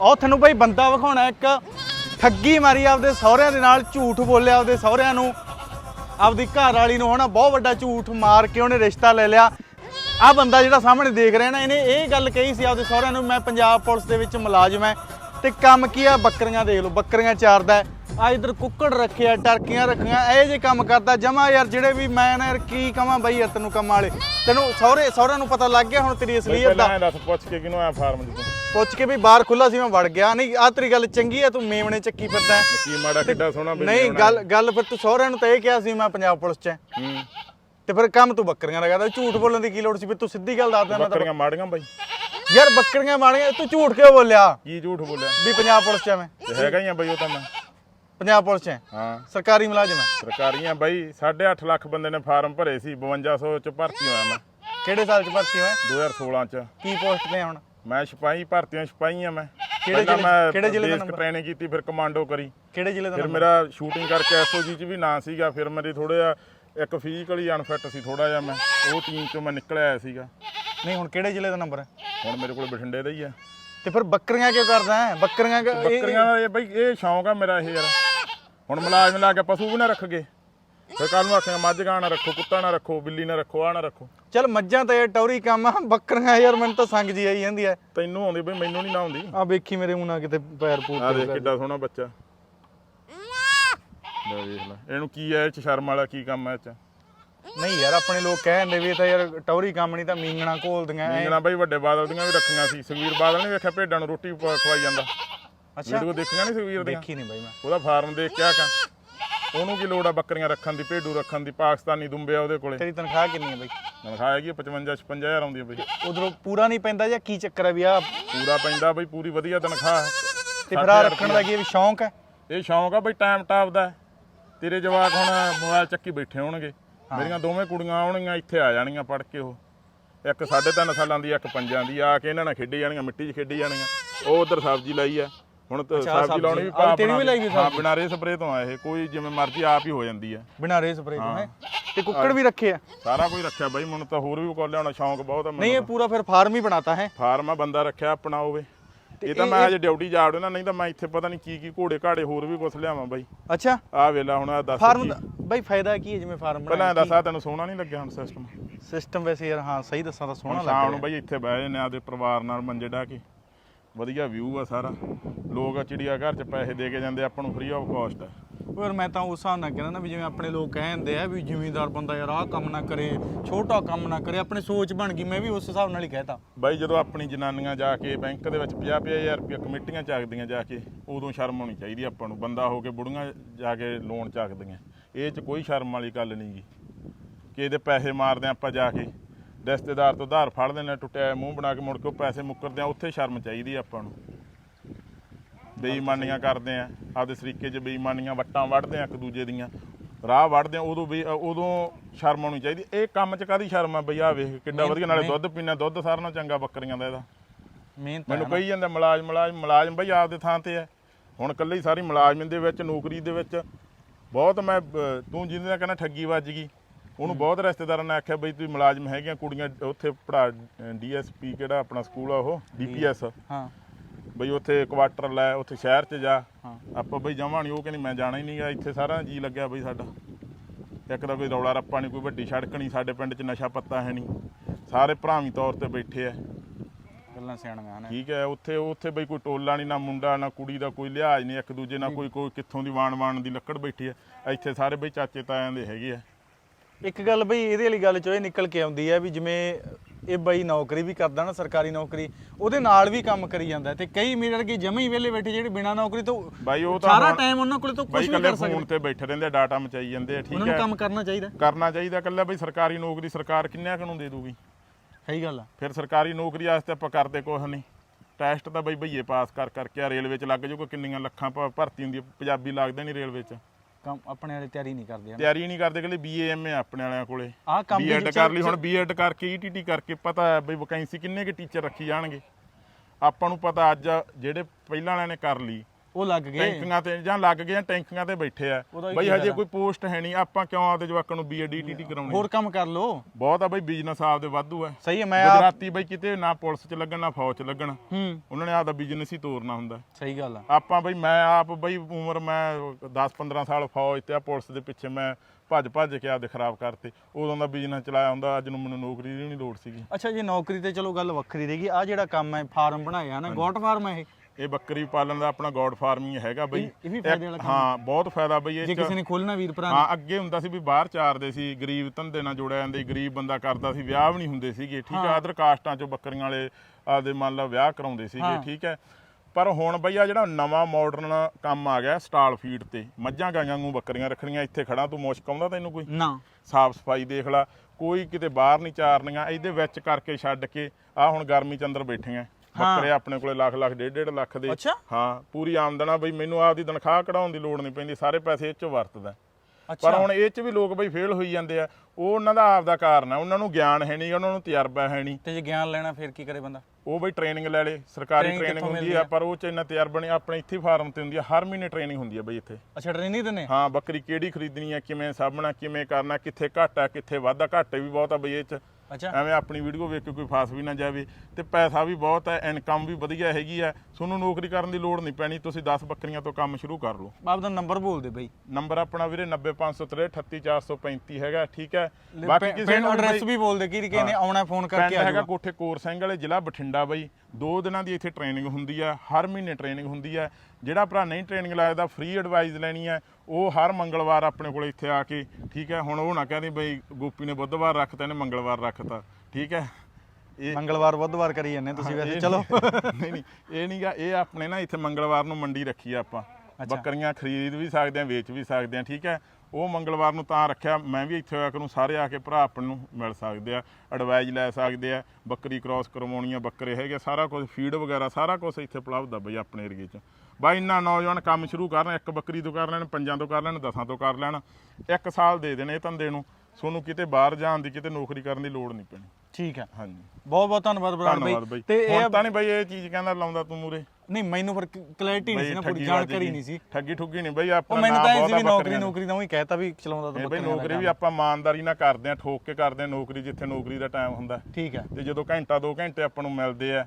ਉਹ ਤੁਹਾਨੂੰ ਬਈ ਬੰਦਾ ਵਿਖਾਉਣਾ ਇੱਕ ਠੱਗੀ ਮਾਰੀ ਆਪਦੇ ਸਹੁਰਿਆਂ ਦੇ ਨਾਲ ਝੂਠ ਬੋਲਿਆ ਆਪਦੇ ਸਹੁਰਿਆਂ ਨੂੰ। ਆਪਦੀ ਘਰ ਵਾਲੀ ਨੂੰ ਹਨਾ ਬਹੁਤ ਵੱਡਾ ਝੂਠ ਮਾਰ ਕੇ ਉਹਨੇ ਰਿਸ਼ਤਾ ਲੈ ਲਿਆ। ਆ ਬੰਦਾ ਜਿਹੜਾ ਸਾਹਮਣੇ ਦੇਖ ਰਿਹਾ ਨਾ ਇਹਨੇ ਇਹ ਗੱਲ ਕਹੀ ਸੀ ਆਪਦੇ ਸਹੁਰਿਆਂ ਨੂੰ ਮੈਂ ਪੰਜਾਬ ਪੁਲਿਸ ਦੇ ਵਿੱਚ ਮੁਲਾਜ਼ਮ ਐ ਤੇ ਕੰਮ ਕੀ ਆ? ਬੱਕਰੀਆਂ ਦੇਖ ਲਓ ਬੱਕਰੀਆਂ ਚਾਰਦਾ ਆ ਇਧਰ ਕੁੱਕੜ ਰੱਖੇ ਆ ਟਰਕੀਆਂ ਰੱਖੀਆਂ ਇਹ ਜੇ ਕੰਮ ਕਰਦਾ ਜਮਾ ਯਾਰ ਜਿਹੜੇ ਵੀ ਮੈਂ ਨਾ ਯਾਰ ਕੀ ਕਵਾਂ ਬਈ ਯਾਰ ਤੈਨੂੰ ਕੰਮ ਵਾਲੇ। ਤੈਨੂੰ ਸਹੁਰੇ ਸਹੁਰਿਆਂ ਨੂੰ ਪਤਾ ਲੱਗ ਗਿਆ ਹੁਣ ਤੇਰੀ ਅਸਲੀਅਤ ਪਹਿਲਾਂ ਦਾ। ਐਂ ਦੱਸ ਪੁੱਛ ਕੇ ਕਿਨੂੰ ਆਇਆ ਫਾਰਮ ਚ ਤੂੰ ਪੁੱਛ ਕੇ ਵੀ ਬਾਹਰ ਖੁੱਲਾ ਸੀ ਮੈਂ ਵੜ ਗਿਆ। ਨਹੀਂ ਆ ਤੇਰੀ ਗੱਲ ਚੰਗੀ ਆ ਤੂੰ ਮੇਮਣੇ ਚੱਕੀ ਫਿਰਦਾ ਹੈ। ਕੀ ਮਾੜਾ ਕਿੱਡਾ ਸੋਹਣਾ ਬਿੱਲੀ ਨਹੀਂ। ਗੱਲ ਗੱਲ ਫਿਰ ਤੂੰ ਸਹੁਰਿਆਂ ਨੂੰ ਤਾਂ ਇਹ ਕਿਹਾ ਸੀ ਮੈਂ ਪੰਜਾਬ ਪੁਲਿਸ 'ਚ ਐ ਹੂੰ। ਤੇ ਫਿਰ ਕੰਮ ਤੂੰ ਬੱਕਰੀਆਂ ਦਾ ਕਰਦਾ ਝੂਠ ਬੋਲਣ ਦੀ ਕੀ ਲੋੜ ਸੀ? ਵੀ ਤੂੰ ਸਿੱਧੀ ਗੱਲ ਦੱਸ ਦੇ ਮੈਂ ਤਾਂ ਬੱਕਰੀਆਂ ਮਾੜੀਆਂ ਬਾਈ। ਯਾਰ ਬੱਕਰੀਆਂ ਮਾਰੀਆਂ ਤੂੰ ਝੂਠ ਕਿਉਂ ਬੋਲਿਆ? ਕੀ ਝੂਠ ਬੋਲਿਆ? ਵੀ ਪੰਜਾਬ ਪੁਲਿਸ 'ਚ ਐ ਮੈਂ। ਤੇ ਹੈਗਾ ਹੀ ਆ ਬਾਈ ਉਹ ਤਾਂ ਮੈਂ। ਪੰਜਾਬ ਪੁਲਿਸ 'ਚ ਐ ਹਾਂ। ਸਰਕਾਰੀ ਮੁਲਾਜ਼ਮ ਐ ਸਰਕਾਰੀਆਂ ਬਾਈ 8.5 ਲੱਖ ਬੰਦੇ ਨੇ ਫਾਰਮ ਭਰੇ ਸੀ 5200 ਚ ਭਰਤੀ ਹੋਇਆ ਮੈਂ। ਕਿਹੜੇ ਸਾਲ 'ਚ ਭਰਤੀ ਹੋਇਆ? 2016 ਚ। ਕੀ ਪੋਸਟ ਤੇ ਆ ਹੁਣ? ਮੈਂ ਸਿਪਾਹੀ ਭਰਤੀਆਂ ਸਿਪਾਹੀ ਆ ਮੈਂ। ਕਿਹੜੇ ਜ਼ਿਲ੍ਹੇ- ਮੈਂ ਕਿਹੜੇ ਜ਼ਿਲ੍ਹੇ ਦਾ? ਟ੍ਰੇਨਿੰਗ ਕੀਤੀ ਫਿਰ ਕਮਾਂਡੋ ਕਰੀ। ਕਿਹੜੇ ਜ਼ਿਲ੍ਹੇ ਦਾ ਫਿਰ? ਮੇਰਾ ਸ਼ੂਟਿੰਗ ਕਰਕੇ ਐਸਓਜੀ ਚ ਵੀ ਨਾਂ ਸੀਗਾ ਫਿਰ ਮੇਰੀ ਥੋੜਾ ਜਿਹਾ ਇੱਕ ਫਿਜ਼ੀਕਲੀ ਅਨਫਿਟ ਸੀ ਥੋੜਾ ਜਿਹਾ ਮੈਂ। ਉਹ ਟੀਮ ਚੋਂ ਮੈਂ ਨਿਕਲ ਆਇਆ ਸੀਗਾ। ਨਹੀਂ ਹੁਣ ਕਿਹੜੇ ਜ਼ਿਲ੍ਹੇ ਦਾ ਨੰਬਰ ਹੈ? ਹੁਣ ਮੇਰੇ ਕੋਲ ਬਠਿੰਡੇ ਦਾ ਹੀ ਆ ਤੇ ਫਿਰ ਬੱਕਰੀਆਂ ਕਿਉਂ ਕਰਦਾ ਹੈ? ਬੱਕਰੀਆਂ ਬੱਕਰੀਆਂ ਦਾ ਇਹ ਬਈ ਇਹ ਸ਼ੌਂਕ ਆ ਮੇਰਾ ਇਹ ਯਾਰ। ਹੁਣ ਮੁਲਾਜ਼ਮ ਲਾ ਕੇ ਪਸ਼ੂ ਵੀ ਨਾ ਰੱਖਗੇ ਫਿਰ ਕੱਲ ਨੂੰ ਆਖਾਂਗੇ ਮੱਝ ਗਾਂ ਨਾ ਰੱਖੋ ਕੁੱਤਾ ਨਾ ਰੱਖੋ ਬਿੱਲੀ ਨਾ ਰੱਖੋ ਆ ਨਾ ਰੱਖੋ। ਚੱਲ ਮੱਝਾਂ ਤਾਂ ਇਹ ਟੌਰੀ ਕੰਮ ਆ ਬੱਕਰੀਆਂ ਯਾਰ ਮੈਨੂੰ ਤਾਂ ਸੰਗ ਜੀ ਆਈ ਜਾਂਦੀ ਐ। ਤੈਨੂੰ ਆਉਂਦੀ ਬਈ ਮੈਨੂੰ ਨਹੀਂ ਨਾ ਆਉਂਦੀ। ਆ ਵੇਖੀ ਮੇਰੇ ਮੂੰਹ ਨਾਲ ਕਿਤੇ ਪੈਰ ਪੂਰ ਆ ਦੇਖ ਕਿੱਡਾ ਸੋਹਣਾ ਬੱਚਾ। ਲੈ ਵੇਖ ਲੈ ਇਹਨੂੰ ਕੀ ਐ ਇਹ ਚ ਸ਼ਰਮ ਵਾਲਾ ਕੀ ਕੰਮ ਐ ਇਹ ਚ? ਨਹੀਂ ਯਾਰ ਆਪਣੇ ਲੋਕ ਕਹਿੰਦੇ ਵੀ ਇਹ ਤਾਂ ਯਾਰ ਟੌਰੀ ਕੰਮ ਨਹੀਂ ਤਾਂ ਮੀਂਗਣਾ ਘੋਲਦੀਆਂ ਐ। ਮੀਂਗਣਾ ਬਈ ਵੱਡੇ ਬਾਦਲ ਦੀਆਂ ਵੀ ਰੱਖੀਆਂ ਸੀ ਸੁਖਵੀਰ ਬਾਦਲ ਨੇ ਵੇਖਿਆ ਭੇਡਾਂ ਨੂੰ ਰੋਟੀ ਖਵਾਈ ਜਾਂਦਾ। ਅੱਛਾ। ਵੀਡੀਓ ਦੇਖੀਆਂ ਨਹੀਂ ਸੁਖਵੀਰ ਦੀਆਂ? ਦੇਖੀ ਨਹੀਂ ਬਾਈ ਮੈਂ। ਉਹਦਾ ਫਾਰਮ ਦੇਖ ਕੇ ਆ ਕਾ। ਉਹਨੂੰ ਕੀ ਲੋੜ ਆ ਬੱਕਰੀਆਂ ਰੱਖਣ ਦੀ ਭੇਡੂ ਰੱਖਣ ਦੀ ਪਾਕਿਸਤਾਨੀ ਦੁੰਬਿਆ ਉਹਦੇ ਕੋਲੇ। ਤੇਰੀ ਤਨਖਾਹ ਕਿੰਨੀ ਹੈ ਬਾਈ? ਤਨਖਾਹ ਹੈਗੀ ਆ 55 56000 ਆਉਂਦੀ ਆ ਬਈ। ਉਧਰੋਂ ਪੂਰਾ ਨਹੀਂ ਪੈਂਦਾ ਜਾਂ ਕੀ ਚੱਕਰ ਹੈ ਵੀ ਆ ਪੂਰਾ ਪੈਂਦਾ ਬਈ ਪੂਰੀ ਵਧੀਆ ਤਨਖਾਹ। ਤੇ ਫਿਰ ਆ ਰੱਖਣ ਦਾ ਕੀ ਸ਼ੌਂਕ ਹੈ ਇਹ ਸ਼ੌਂਕ ਆ ਬਈ ਟਾਈਮ ਟਾਪ ਦਾ। ਤੇਰੇ ਜਵਾਕ ਹੁਣ ਮੋਬਾਈਲ ਚੱਕੀ ਬੈਠੇ ਹੋਣਗੇ। ਮੇਰੀਆਂ ਦੋਵੇਂ ਕੁੜੀਆਂ ਆਉਣਗੀਆਂ ਇੱਥੇ ਆ ਜਾਣਗੀਆਂ ਪੜ ਕੇ ਉਹ। ਇੱਕ 3.5 ਸਾਲਾਂ ਦੀ ਇੱਕ ਪੰਜਾਂ ਦੀ ਆ ਕੇ ਇਹਨਾਂ ਨਾਲ ਖੇਡੀ ਜਾਣਗੀਆਂ ਮਿੱਟੀ 'ਚ ਖੇਡੀ ਜਾਣਗੀਆਂ। ਉਹ ਉਧਰ ਸਬਜ਼ੀ ਲਾਈ ਆ। ਹੁਣ ਤਾਂ ਸਬਜ਼ੀ। ਸਬਜ਼ੀ। ਲਾਉਣੀ ਵੀ ਆਹ ਪਾ ਤੇਰੀ ਵੀ ਲਾਈ ਵੀ ਹਾਂ ਬਿਨਾਂ ਰੇ ਸਪਰੇ ਤੋਂ ਆ ਇਹ। ਕੋਈ ਜਿਵੇਂ ਮਰਜ਼ੀ ਆਪ ਹੀ ਹੋ ਜਾਂਦੀ ਆ ਬਿਨਾਂ ਰੇ ਸਪਰੇ ਤੋਂ ਹੈ। ਤੇ ਕੁੱਕੜ ਵੀ ਰੱਖੇ ਆ? ਸਾਰਾ ਕੁਝ ਰੱਖਿਆ ਬਈ ਮੈਨੂੰ ਤਾਂ ਹੋਰ ਵੀ ਕੋਲ ਲਿਆਉਣਾ ਸ਼ੌਂਕ ਬਹੁਤ ਆ ਨਹੀਂ ਮੈਨੂੰ ਇਹ ਪੂਰਾ ਫਿਰ ਫਾਰਮ ਹੀ ਬਣਾਤਾ ਹੈ? ਫਾਰਮ ਆ ਬੰਦਾ ਰੱਖਿਆ ਆਪਣਾ ਹੋਵੇ। ਇਹ ਤਾਂ ਮੈਂ ਅਜੇ ਡਿਊਟੀ ਜਾੜੋ ਨਾ ਨਹੀਂ ਤਾਂ ਮੈਂ ਇੱਥੇ ਪਤਾ ਨਹੀਂ ਕੀ ਕੀ ਘੋੜੇ ਘਾੜੇ ਹੋਰ ਵੀ ਕੁਛ ਲਿਆਵਾਂ ਬਾਈ। ਅੱਛਾ। ਆ ਵੇਲਾ ਹੁਣ ਆ ਦੱਸ ਫਾਰਮ ਕੀ- ਬਾਈ ਫਾਇਦਾ ਕੀ ਹੈ ਜਿਵੇਂ ਫਾਰਮ ਪਹਿਲਾਂ ਇਹ ਦੱਸ ਆ ਤੈਨੂੰ ਸੋਹਣਾ ਨਹੀਂ ਲੱਗਿਆ ਹੁਣ ਸਿਸਟਮ ਸਿਸਟਮ ਵੈਸੇ ਯਾਰ ਹਾਂ ਸਹੀ ਦੱਸਾਂ ਤਾਂ ਸੋਹਣਾ ਹੁਣ ਲੱਗ ਸ਼ਾਮ ਰਿਹਾ ਨੂੰ ਬਾਈ ਇੱਥੇ ਬਹਿ ਜੰਨੇ ਆਦੇ ਪਰਿਵਾਰ ਨਾਲ ਮੰਜੇ ਢਾ ਕੇ। ਵਧੀਆ ਵਿਊ ਆ ਸਾਰਾ। ਲੋਕ ਚਿੜੀਆ ਘਰ ਚ ਪੈਸੇ ਦੇ ਕੇ ਜਾਂਦੇ ਆਪਾਂ ਨੂੰ ਫ੍ਰੀ ਆਫ ਕਾਸਟ ਆ। ਹੋਰ ਮੈਂ ਤਾਂ ਉਸ ਹਿਸਾਬ ਨਾਲ ਕਹਿੰਦਾ ਨਾ ਵੀ ਜਿਵੇਂ ਆਪਣੇ ਲੋਕ ਕਹਿੰਦੇ ਆ ਵੀ ਜ਼ਿਮੀਂਦਾਰ ਬੰਦਾ ਯਾਰ ਆਹ ਕੰਮ ਨਾ ਕਰੇ ਛੋਟਾ ਕੰਮ ਨਾ ਕਰੇ ਆਪਣੀ ਸੋਚ ਬਣ ਗਈ ਮੈਂ ਵੀ ਉਸ ਹਿਸਾਬ ਨਾਲ ਹੀ ਕਹਿਤਾ। ਬਾਈ ਜਦੋਂ ਆਪਣੀ ਜਨਾਨੀਆਂ ਜਾ ਕੇ ਬੈਂਕ ਦੇ ਵਿੱਚ 50-50000 ਰੁਪਏ ਕਮੇਟੀਆਂ ਚੱਕਦੀਆਂ ਜਾ ਕੇ ਉਦੋਂ ਸ਼ਰਮ ਆਉਣੀ ਚਾਹੀਦੀ ਆਪਾਂ ਨੂੰ। ਬੰਦਾ ਹੋ ਕੇ ਬੁੜੀਆਂ ਜਾ ਕੇ ਲੋਨ ਚੱਕਦੀਆਂ। ਇਹ 'ਚ ਕੋਈ ਸ਼ਰਮ ਵਾਲੀ ਗੱਲ ਨਹੀਂਗੀ ਕਿ ਇਹਦੇ ਪੈਸੇ ਮਾਰਦੇ ਆਪਾਂ ਜਾ ਕੇ। ਰਿਸ਼ਤੇਦਾਰ ਤੋਂ ਉਧਾਰ ਫੜਦੇ ਨੇ ਟੁੱਟਿਆ ਹੋਇਆ ਮੂੰਹ ਬਣਾ ਕੇ ਮੁੜ ਕੇ ਉਹ ਪੈਸੇ ਮੁੱਕਰਦੇ ਆ ਉੱਥੇ ਸ਼ਰਮ ਚਾਹੀਦੀ ਆਪਾਂ ਨੂੰ। ਬੇਈਮਾਨੀਆਂ ਕਰਦੇ ਆ ਆਪਦੇ ਸਰੀਕੇ 'ਚ ਬੇਈਮਾਨੀਆਂ ਵੱਟਾਂ ਵੱਢਦੇ ਆ ਇੱਕ ਦੂਜੇ ਦੀਆਂ ਰਾਹ ਵੱਢਦੇ ਆ ਉਦੋਂ ਵੀ ਉਦੋਂ ਸ਼ਰਮ ਆਉਣੀ ਚਾਹੀਦੀ। ਇਹ ਕੰਮ 'ਚ ਕਾਦੀ ਸ਼ਰਮ ਆ ਬਈ ਆ ਵੇਖ ਕਿੱਡਾ ਵਧੀਆ ਨਾਲੇ ਦੁੱਧ ਪੀਣਾ ਦੁੱਧ ਸਾਰਿਆਂ ਨਾਲੋਂ ਚੰਗਾ ਬੱਕਰੀਆਂ ਦਾ ਇਹਦਾ। ਮਿਹਨਤ ਮੈਨੂੰ ਕਹੀ ਜਾਂਦੇ ਮੁਲਾਜ਼ਮ ਮੁਲਾਜ਼ਮ ਮੁਲਾਜ਼ਮ ਬਈ ਆਪਦੇ ਥਾਂ ਤੇ ਆ। ਹੁਣ ਕੱਲੀ ਸਾਰੀ ਮੁਲਾਜ਼ਮ ਦੇ ਵਿੱਚ ਨੌਕਰੀ ਦੇ ਵਿੱਚ ਬਹੁਤ ਮੈਂ ਤੂੰ ਜਿਹਦੇ ਨਾਲ ਕਹਿੰਦਾ ਠੱਗੀ ਵੱਜ ਗਈ। ਉਹਨੂੰ ਬਹੁਤ ਰਿਸ਼ਤੇਦਾਰਾਂ ਨੇ ਆਖਿਆ ਬਈ ਤੁਸੀਂ ਮੁਲਾਜ਼ਮ ਹੈਗੀਆਂ ਕੁੜੀਆਂ ਉੱਥੇ ਪੜਾ ਡੀਐਸਪੀ ਕਿਹੜਾ ਆਪਣਾ ਸਕੂਲ ਆ ਉਹ ਡੀਪੀਐਸ ਹਾਂ। ਬਈ ਉੱਥੇ ਕੁਆਟਰ ਲੈ ਉੱਥੇ ਸ਼ਹਿਰ 'ਚ ਜਾ। ਆਪਾਂ ਬਈ ਜਮਾਂ ਨੀ ਉਹ ਕਹਿੰਦੀ ਮੈਂ ਜਾਣਾ ਹੀ ਨਹੀਂਗਾ ਇੱਥੇ ਸਾਰਾ ਜੀ ਲੱਗਿਆ ਬਈ ਸਾਡਾ। ਇੱਕ ਤਾਂ ਕੋਈ ਰੌਲਾ ਰੱਪਾ ਨਹੀਂ ਕੋਈ ਵੱਡੀ ਸੜਕ ਨਹੀਂ ਸਾਡੇ ਪਿੰਡ 'ਚ ਨਸ਼ਾ ਪੱਤਾ ਹੈ ਨਹੀਂ। ਸਾਰੇ ਭਰਾਵੀਂ ਤੌਰ ਤੇ ਬੈਠੇ ਆ। ਗੱਲਾਂ ਸਿਆਣੀਆਂ ਨੇ। ਠੀਕ ਹੈ ਉੱਥੇ ਉੱਥੇ ਬਈ ਕੋਈ ਟੋਲਾ ਨਹੀਂ ਨਾ ਮੁੰਡਾ ਨਾ ਕੁੜੀ ਦਾ ਕੋਈ ਲਿਹਾਜ਼ ਨਹੀਂ ਇੱਕ ਦੂਜੇ ਨਾਲ ਕੋਈ ਕੋਈ ਕਿੱਥੋਂ ਦੀ ਵਾਣ ਵਾਣ ਦੀ ਲੱਕੜ ਬੈਠੀ ਹੈ। ਇੱਥੇ ਸਾਰੇ ਬਈ ਚਾਚੇ ਤਾਇਆਂ ਦੇ ਹੈਗੇ ਆ। ਇੱਕ ਗੱਲ ਬਈ ਇਹਦੇ ਵਾਲੀ ਗੱਲ ਚੋਂ ਇਹ ਨਿਕਲ ਕੇ ਆਉਂਦੀ ਹੈ ਵੀ ਜਿਵੇਂ ਇਹ ਬਈ ਨੌਕਰੀ ਵੀ ਕਰਦਾ ਨਾ ਸਰਕਾਰੀ ਨੌਕਰੀ ਉਹਦੇ ਨਾਲ ਵੀ ਕੰਮ ਕਰੀ ਜਾਂਦਾ ਤੇ ਕਈ ਮੇਰੇ ਵਰਗੇ ਜਮੇ ਹੀ ਵਿਹਲੇ ਬੈਠੇ ਜਿਹੜੇ ਬਿਨਾਂ ਨੌਕਰੀ ਤੋਂ ਬਾਈ ਉਹ ਤਾਂ ਸਾਰਾ ਹੁਣ- ਟਾਈਮ ਉਹਨਾਂ ਕੋਲੇ ਤੋਂ ਕੁਝ ਬਾਈ ਵੀ ਕੱਲੇ ਕਰ ਸਕਦੇ। ਫੋਨ ਤੇ ਬੈਠੇ ਰਹਿੰਦੇ ਡਾਟਾ ਮਚਾਈ ਜਾਂਦੇ ਆ ਠੀਕ ਉਹਨਾਂ ਨੂੰ ਹੈ। ਕੰਮ ਕਰਨਾ ਚਾਹੀਦਾ। ਕਰਨਾ ਚਾਹੀਦਾ ਕੱਲਾ ਬਈ ਸਰਕਾਰੀ ਨੌਕਰੀ ਸਰਕਾਰ ਕਿੰਨਿਆਂ ਕੁ ਨੂੰ ਦੇ ਦੂਗੀ? ਸਹੀ ਗੱਲ ਆ। ਫਿਰ ਸਰਕਾਰੀ ਨੌਕਰੀ ਵਾਸਤੇ ਆਪਾਂ ਕਰਦੇ ਕੁਛ ਨਹੀਂ। ਟੈਸਟ ਤਾਂ ਬਈ ਭਈਏ ਪਾਸ ਕਰ ਕਰਕੇ ਆ ਰੇਲਵੇ ਚ ਲੱਗ ਜਾਊਗਾ ਕਿੰਨੀਆਂ ਲੱਖਾਂ ਭ- ਭਰਤੀ ਹੁੰਦੀ ਹੈ ਪੰਜਾਬੀ ਲੱਗਦੇ ਨਹੀਂ ਰੇਲਵੇ ਚ। ਕੰਮ ਆਪਣੇ ਵਾਲੇ ਤਿਆਰੀ ਨਹੀਂ ਕਰਦੇ ਹਨ? ਤਿਆਰੀ ਨਹੀਂ ਕਰਦੇ ਕੱਲੇ ਬੀਏ ਐਮਏ ਆਪਣੇ ਵਾਲਿਆਂ ਕੋਲੇ। ਆਹ ਕੰਮ ਵੀ ਬੀਐਡ ਕਰ ਲਈ ਹੁਣ ਬੀਐਡ ਕਰਕੇ ਈਟੀਟੀ ਕਰਕੇ ਪਤਾ ਹੈ ਬਈ ਵੈਕੈਂਸੀ ਕਿੰਨੇ ਕੇ ਟੀਚਰ ਰੱਖੀ ਜਾਣਗੇ। ਆਪਾਂ ਨੂੰ ਪਤਾ ਅੱਜ ਜਿਹੜੇ ਪਹਿਲਾਂ ਵਾਲਿਆਂ ਨੇ ਕਰ ਲਈ ਉਹ ਲੱਗ ਗਏ। ਟੈਂਕੀਆਂ ਤੇ ਜਾਂ ਲੱਗ ਗਏ ਜਾਂ ਟੈਂਕੀਆਂ ਤੇ ਬੈਠੇ ਆ। ਉਹਦਾ ਬਈ ਹਜੇ? ਕੋਈ ਪੋਸਟ ਹੈ ਨਹੀਂ ਆਪਾਂ ਕਿਉਂ ਆਪਦੇ ਜਵਾਕਾਂ ਨੂੰ ਬੀਏਡੀਟੀਟੀ ਕਰਾਉਣੀ? ਹੋਰ ਕੰਮ ਕਰ ਲੋ ਬਹੁਤ ਆ ਬਈ ਬਿਜ਼ਨਸ ਆਪਦੇ ਵਾਧੂ ਆ। ਸਹੀ ਹੈ ਮੈਂ ਗੁਜਰਾਤੀ ਬਈ ਕਿਤੇ ਨਾ ਪੁਲਿਸ 'ਚ ਲੱਗਣ ਨਾ ਫੌਜ 'ਚ ਲੱਗਣ। ਹੂੰ। ਉਹਨਾਂ ਨੇ ਆਪਦਾ ਬਿਜ਼ਨਸ ਹੀ ਤੋਰਨਾ ਹੁੰਦਾ। ਸਹੀ ਗੱਲ ਆ। ਆਪਾਂ ਬਈ ਮੈਂ ਆਪ ਬਈ ਉਮਰ ਮੈਂ 10 15 ਸਾਲ ਫੌਜ ਤੇ ਆ ਪੁਲਿਸ ਦੇ ਪਿੱਛੇ ਮੈਂ ਭੱਜ ਭੱਜ ਕੇ ਆਪਦੇ ਖਰਾਬ ਕਰਤੇ। ਉਦੋਂ ਦਾ ਬਿਜ਼ਨਸ ਚਲਾਇਆ ਹੁੰਦਾ ਅੱਜ ਨੂੰ ਮੈਨੂੰ ਨੌਕਰੀ ਦੀ ਨਹੀਂ ਲੋੜ ਸੀਗੀ। ਅੱਛਾ ਜੇ ਨੌਕਰੀ ਤੇ ਚਲੋ ਗੱਲ ਵੱਖਰੀ ਰਹੇਗੀ। ਆ ਜਿਹੜਾ ਕੰਮ ਹੈ ਫਾਰਮ ਬਣਾਇਆ ਨਾ ਗੋਟ ਫਾਰਮ ਹੈ ਇਹ। ਇਹ ਬੱਕਰੀ ਪਾਲਣ ਦਾ ਆਪਣਾ ਗੋਡ ਫਾਰਮਿੰਗ ਹੈਗਾ ਬਈ। ਇਹ- ਇਹ ਵੀ ਫਾਇਦੇ ਵਾਲਾ ਕੰਮ ਹਾਂ ਬਹੁਤ ਫਾਇਦਾ ਬਈ ਇਹ ਜੇ ਕਿਸੇ ਨੇ ਖੋਲਣਾ ਵੀਰ ਭਰਾ ਹਾਂ ਅੱਗੇ ਹੁੰਦਾ ਸੀ ਵੀ ਬਾਹਰ ਚਾਰਦੇ ਸੀ ਗਰੀਬ ਧੰਦੇ ਨਾਲ ਜੁੜਿਆ ਜਾਂਦੇ ਗਰੀਬ ਬੰਦਾ ਕਰਦਾ ਸੀ ਵਿਆਹ ਵੀ ਨਹੀਂ ਹੁੰਦੇ ਸੀਗੇ ਠੀਕ ਆ? ਅਦਰ ਕਾਸਟਾਂ ਚੋਂ ਬੱਕਰੀਆਂ ਵਾਲੇ ਆਪਦੇ ਮੰਨ ਲਾ ਵਿਆਹ ਕਰਾਉਂਦੇ ਸੀਗੇ। ਠੀਕ ਹੈ? ਪਰ ਹੁਣ ਬਈ ਆ ਜਿਹੜਾ ਨਵਾਂ ਮਾਡਰਨ ਕੰਮ ਆ ਗਿਆ ਸਟਾਲ ਫੀਡ ਤੇ। ਮੱਝਾਂ ਗਾਈਆਂ ਨੂੰ ਬੱਕਰੀਆਂ ਰੱਖਣੀਆਂ ਇੱਥੇ ਖੜਾ ਤੂੰ ਮੁਸ਼ਕ ਆਉਂਦਾ ਤੈਨੂੰ ਕੋਈ? ਨਾ। ਸਾਫ਼ ਸਫ਼ਾਈ ਦੇਖ ਲੈ ਕੋਈ ਕਿਤੇ ਬਾਹਰ ਨਹੀਂ ਚਾਰਨੀਆਂ ਇਹਦੇ ਵਿੱਚ ਕਰਕੇ ਛੱਡ ਕੇ ਆ ਹੁਣ ਗਰਮੀ ਚ ਅੰਦਰ ਬੈਠੇ ਆ। ਬੱਕਰੇ ਆਪਣੇ ਕੋਲੇ ਲੱਖ ਲੱਖ ਡੇਢ ਡੇਢ ਲੱਖ ਦੇ। ਅੱਛਾ। ਹਾਂ ਪੂਰੀ ਆਮਦਨ ਆ ਬਈ ਮੈਨੂੰ ਆਪਦੀ ਤਨਖਾਹ ਕਢਾਉਣ ਦੀ ਲੋੜ ਨਹੀਂ ਪੈਂਦੀ ਸਾਰੇ ਪੈਸੇ ਇਹ ਚੋਂ ਵਰਤਦਾ। ਪਰ ਹੁਣ ਇਹ ਚ ਵੀ ਲੋਕ ਬਈ ਫੇਲ ਹੋਈ ਜਾਂਦੇ ਆ। ਉਹ ਉਹਨਾਂ ਦਾ ਆਪਦਾ ਕਾਰਨ ਹੈ ਉਹਨਾਂ ਨੂੰ ਗਿਆਨ ਹੈ ਨਹੀਂ ਉਹਨਾਂ ਨੂੰ ਤਜਰਬਾ ਹੈ ਨਹੀਂ। ਤੇ ਜੇ ਗਿਆਨ ਲੈਣਾ ਫਿਰ ਕੀ ਕਰੇ ਬੰਦਾ? ਉਹ ਬਈ ਟ੍ਰੇਨਿੰਗ ਲੈ ਲੇ ਸਰਕਾਰੀ ਟ੍ਰੇਨਿੰਗ ਹੁੰਦੀ ਆ ਆ? ਪਰ ਉਹ ਚ ਇੰਨਾ ਤਜਰਬਾ ਨਹੀਂ ਆਪਣੇ ਇੱਥੇ ਫਾਰਮ ਤੇ ਹੁੰਦੀ ਆ ਹਰ ਮਹੀਨੇ ਟ੍ਰੇਨਿੰਗ ਹੁੰਦੀ ਆ ਬਈ ਇੱਥੇ। ਅੱਛਾ ਟ੍ਰੇਨਿੰਗ ਦਿੰਨੇ ਹਾਂ ਬੱਕਰੀ ਕਿਹੜੀ ਖਰੀਦਣੀ ਆ ਕਿਵੇਂ ਸਾਂਭਣਾ ਕਿਵੇਂ ਕਰਨਾ ਕਿੱਥੇ ਘਾਟਾ ਕਿੱਥੇ ਵਾਧਾ ਘਾਟੇ ਵੀ ਬਹੁਤ ਆ ਬਈ ਇਹ ਚ। ਅੱਛਾ। ਐਵੇਂ ਆਪਣੀ ਵੀਡੀਓ ਵੇਖ ਕੇ ਕੋਈ ਫਸ ਵੀ ਨਾ ਜਾਵੇ ਤੇ ਪੈਸਾ ਵੀ ਬਹੁਤ ਹੈ ਇਨਕਮ ਵੀ ਵਧੀਆ ਹੈਗੀ ਆ ਤੁਹਾਨੂੰ ਨੌਕਰੀ ਕਰਨ ਦੀ ਲੋੜ ਨਹੀਂ ਪੈਣੀ ਤੁਸੀਂ 10 ਬੱਕਰੀਆਂ ਤੋਂ ਕੰਮ ਸ਼ੁਰੂ ਕਰ ਲਓ। ਬਾਪ ਦਾ ਨੰਬਰ ਬੋਲ ਦੇ ਬਈ। ਨੰਬਰ ਆਪਣਾ ਵੀਰੇ 90563 38435 ਹੈਗਾ ਠੀਕ ਹੈ? ਬਾਕੀ ਕਿਸੇ ਨੂੰ ਐਡਰੈਸ ਵੀ ਬੋਲ ਦੇ ਕੀ ਕਿਸੇ ਨੇ ਆਉਣਾ ਫੋਨ ਕਰਕੇ ਆ ਹੈਗਾ ਕੋਠੇ ਕੋਰ ਸਿੰਘ ਵਾਲੇ ਜ਼ਿਲ੍ਹਾ ਬਠਿੰਡਾ ਬਈ। ਦੋ ਦਿਨਾਂ ਦੀ ਇੱਥੇ ਟ੍ਰੇਨਿੰਗ ਹੁੰਦੀ ਆ ਹਰ ਮਹੀਨੇ ਟ੍ਰੇਨਿੰਗ ਹੁੰਦੀ ਆ ਜਿਹੜਾ ਭਰਾ ਨਹੀਂ ਟ੍ਰੇਨਿੰਗ ਲਾਇਦਾ ਫ੍ਰੀ ਐਡਵਾਈਸ ਲੈਣੀ ਆ ਉਹ ਹਰ ਮੰਗਲਵਾਰ ਆਪਣੇ ਕੋਲ ਇੱਥੇ ਆ ਕੇ ਠੀਕ ਹੈ ਹੁਣ ਉਹ ਨਾ ਕਹਿੰਦੇ ਬਈ ਗੋਪੀ ਨੇ ਬੁੱਧਵਾਰ ਰੱਖਤਾ ਇਹਨੇ ਮੰਗਲਵਾਰ ਰੱਖਤਾ ਠੀਕ ਹੈ। ਇਹ ਮੰਗਲਵਾਰ ਬੁੱਧਵਾਰ ਕਰੀ ਜਾਂਦੇ ਤੁਸੀਂ ਵੈਸੇ ਚਲੋ। ਨਹੀਂ ਨਹੀਂ ਇਹ ਨਹੀਂਗਾ ਇਹ ਆਪਣੇ ਨਾ ਇੱਥੇ ਮੰਗਲਵਾਰ ਨੂੰ ਮੰਡੀ ਰੱਖੀ ਆ ਆਪਾਂ। ਬੱਕਰੀਆਂ ਖਰੀਦ ਵੀ ਸਕਦੇ ਆ ਵੇਚ ਵੀ ਸਕਦੇ ਆ ਠੀਕ ਹੈ। ਉਹ ਮੰਗਲਵਾਰ ਨੂੰ ਤਾਂ ਰੱਖਿਆ ਮੈਂ ਵੀ ਇੱਥੇ ਹੋਇਆ ਕਰੂੰ ਸਾਰੇ ਆ ਕੇ ਭਰਾ ਆਪਾਂ ਨੂੰ ਮਿਲ ਸਕਦੇ ਆ ਐਡਵਾਈਜ਼ ਲੈ ਸਕਦੇ ਆ ਬੱਕਰੀ ਕ੍ਰਾਸ ਕਰਵਾਉਣੀ ਆ ਬੱਕਰੇ ਹੈਗੇ ਸਾਰਾ ਕੁਝ ਫੀਡ ਵਗੈਰਾ ਸਾਰਾ ਕੁਝ ਇੱਥੇ ਉਪਲਬਧ ਆ ਬਈ ਆਪਣੇ ਏਰੀਏ 'ਚ। ਬਾਈ ਇੰਨਾ ਨੌਜਵਾਨ ਕੰਮ ਸ਼ੁਰੂ ਕਰਨ ਇੱਕ ਬੱਕਰੀ ਤੋਂ ਕਰ ਲੈਣ ਪੰਜਾਂ ਤੋਂ ਕਰ ਲੈਣ ਦਸਾਂ ਤੋਂ ਕਰ ਲੈਣ ਇੱਕ ਸਾਲ ਦੇ ਦੇਣ ਇਹ ਧੰਦੇ ਨੂੰ ਤੁਹਾਨੂੰ ਕਿਤੇ ਬਾਹਰ ਜਾਣ ਦੀ ਕਿਤੇ ਨੌਕਰੀ ਕਰਨ ਦੀ ਲੋੜ ਨਹੀਂ ਪੈਣੀ। ਠੀਕ ਹੈ। ਹਾਂਜੀ। ਬਹੁਤ ਬਹੁਤ ਧੰਨਵਾਦ ਬਰਾੜ ਬਈ। ਤੇ ਇਹ ਤਾਂ ਨਹੀਂ ਬਈ ਇਹ ਚੀਜ਼ ਕਹਿੰਦਾ ਲਾਉਂਦਾ ਤੂੰ ਮੂਰੇ ਨਹੀਂ ਮੈਨੂੰ ਫਿਰ ਕਲੈਰਿਟੀ ਨਹੀਂ ਸੀ ਨਾ ਪੂਰੀ ਜਾਣਕਾਰੀ ਨਹੀਂ ਸੀ। ਠੱਗੀ ਠੁੱਗੀ ਨਹੀਂ ਬਈ ਆਪਣਾ ਮੈਨੂੰ ਤਾਂ ਇਹ ਸੀ ਆ ਵੀ ਨੌਕਰੀ। ਨੌਕਰੀ ਦਾ ਉਹੀ ਕਹਿਤਾ ਵੀ ਚਲਾਉਂਦਾ ਤਾਂ ਦਾ ਨੌਕਰੀ ਵੀ। ਆਪਾਂ ਇਮਾਨਦਾਰੀ ਨਾਲ ਕਰਦੇ ਆ ਠੋਕ ਕੇ ਕਰਦੇ ਆ ਨੌਕਰੀ ਜਿੱਥੇ ਨੌਕਰੀ ਦਾ ਟਾਈਮ ਹੁੰਦਾ। ਠੀਕ ਹੈ। ਤੇ ਜਦੋਂ ਘੰਟਾ 2 ਘੰਟੇ ਆਪਾਂ ਨੂੰ ਮਿਲਦੇ ਆ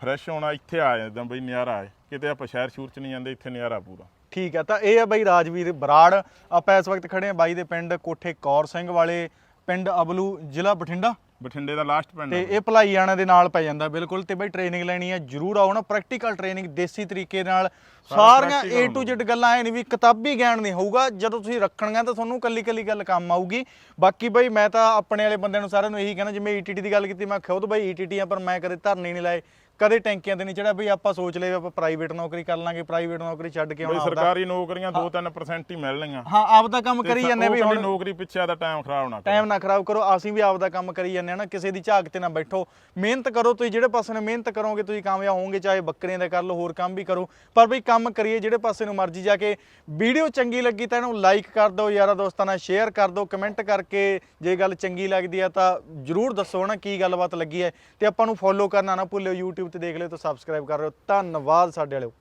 ਫਰੈਸ਼ ਹੋਣਾ ਇੱਥੇ ਆ ਜਾਂਦਾ ਬਈ ਨਿਆਰਾ ਹੈ। ਕਿਤੇ ਆਪਾਂ ਸ਼ਹਿਰ ਸ਼ੂਰ ਚ ਨਹੀਂ ਜਾਂਦੇ ਇੱਥੇ ਨਿਆਰਾ ਪੂਰਾ। ਠੀਕ ਹੈ ਤਾਂ ਇਹ ਹੈ ਬਾਈ ਰਾਜਵੀਰ ਬਰਾੜ। ਆਪਾਂ ਇਸ ਵਕਤ ਖੜੇ ਆ ਬਾਈ ਦੇ ਪਿੰਡ ਕੋਠੇ ਕੌਰ ਸਿੰਘ ਵਾਲੇ ਪਿੰਡ ਅਬਲੂ ਜ਼ਿਲ੍ਹਾ ਬਠਿੰਡਾ। ਬਠਿੰਡੇ ਦਾ ਲਾਸਟ ਪਿੰਡ ਤੇ ਇਹ ਭਲਾਈਆਣਾ ਦੇ ਨਾਲ ਪੈ ਜਾਂਦਾ ਬਿਲਕੁਲ। ਤੇ ਬਈ ਟ੍ਰੇਨਿੰਗ ਲੈਣੀ ਹੈ ਜਰੂਰ ਆਓ ਨਾ ਪ੍ਰੈਕਟੀਕਲ ਟ੍ਰੇਨਿੰਗ ਦੇਸੀ ਤਰੀਕੇ ਨਾਲ। ਸਾਰੀਆਂ A to Z ਗੱਲਾਂ ਐ ਨਹੀਂ ਵੀ ਕਿਤਾਬੀ ਗਿਆਨ ਨਹੀਂ ਹੋਊਗਾ ਜਦੋਂ ਤੁਸੀਂ ਰੱਖਣੀਆਂ ਤਾਂ ਤੁਹਾਨੂੰ ਕੱਲੀ ਕੱਲੀ ਗੱਲ ਕੰਮ ਆਊਗੀ। ਬਾਕੀ ਬਈ ਮੈਂ ਤਾਂ ਆਪਣੇ ਵਾਲੇ ਬੰਦਿਆਂ ਨੂੰ ਸਾਰਿਆਂ ਨੂੰ ਇਹੀ ਕਹਿਣਾ ਜਿਵੇਂ ETT ਦੀ ਗੱਲ ਕੀਤੀ ਮੈਂ ਖੁਦ ਬਈ ETT ਆ ਪਰ ਮੈਂ ਕਦੇ ਧਰਨੇ ਨਹੀਂ ਲਾਏ। ਕਦੇ ਟੈਂਕੀਆਂ ਤੇ ਨਹੀਂ ਚੜਿਆ ਬਈ ਆਪਾਂ ਸੋਚ ਲਏ ਵੀ ਆਪਾਂ ਪ੍ਰਾਈਵੇਟ ਨੌਕਰੀ ਕਰ ਲਾਂਗੇ ਪ੍ਰਾਈਵੇਟ ਨੌਕਰੀ ਛੱਡ ਕੇ ਬਈ ਆਉਣਾ ਆਪਦਾ। ਸਰਕਾਰੀ ਨੌਕਰੀਆਂ 2-3% ਹੀ ਮਿਲਣਗੀਆਂ ਹਾਂ ਆਪਦਾ ਕੰਮ ਕਰੀ ਜਾਂਦੇ ਵੀ ਹੁਣ ਨੌਕਰੀ ਪਿੱਛੇ ਆਦਾ ਟਾਈਮ ਖਰਾਬ ਨਾ ਕਰੋ। ਟਾਈਮ ਨਾ ਖਰਾਬ ਕਰੋ ਅਸੀਂ ਵੀ ਆਪਦਾ ਕੰਮ ਕਰੀ ਜਾਂਦੇ ਹਾਂ ਨਾ ਕਿਸੇ ਦੀ ਝਾਕ ਤੇ ਨਾ ਬੈਠੋ। ਮਿਹਨਤ ਕਰੋ ਤੁਸੀਂ ਜਿਹੜੇ ਪਾਸੇ ਨੂੰ ਮਿਹਨਤ ਕਰੋਗੇ ਤੁਸੀਂ ਕਾਮਯਾਬ ਹੋਵੋਗੇ ਚਾਹੇ ਬੱਕਰੀਆਂ ਦਾ ਕਰ ਲਓ ਹੋਰ ਕੰਮ ਵੀ ਕਰੋ। ਪਰ ਬਈ ਕੰਮ ਕਰੀਏ ਜਿਹੜੇ ਪਾਸੇ ਨੂੰ ਮਰਜ਼ੀ ਜਾ ਕੇ ਵੀਡੀਓ ਚੰਗੀ ਲੱਗੀ ਤਾਂ ਇਹਨੂੰ ਲਾਈਕ ਕਰ ਦਿਓ ਯਾਰਾਂ ਦੋਸਤਾਂ ਨਾਲ ਸ਼ੇਅਰ ਕਰ ਦਿਓ ਕਮੈਂਟ ਕਰਕੇ ਜੇ ਗੱਲ ਚੰਗੀ ਲੱਗਦੀ ਹੈ ਤਾਂ ਜਰੂਰ ਦੱਸੋ ਨਾ ਕੀ ਗੱਲਬਾਤ ਲੱਗੀ ਹੈ। ਤੇ ਆਪਾਂ ਨੂੰ ਫੋਲੋ ਕਰਨਾ ਨਾ ਭੁੱਲਿਓ YouTube ਤੇ ਦੇਖ ਲਿਓ ਤਾਂ ਸਬਸਕ੍ਰਾਈਬ ਕਰ ਲਿਓ। ਧੰਨਵਾਦ ਸਾਡੇ ਵਾਲਿਓ।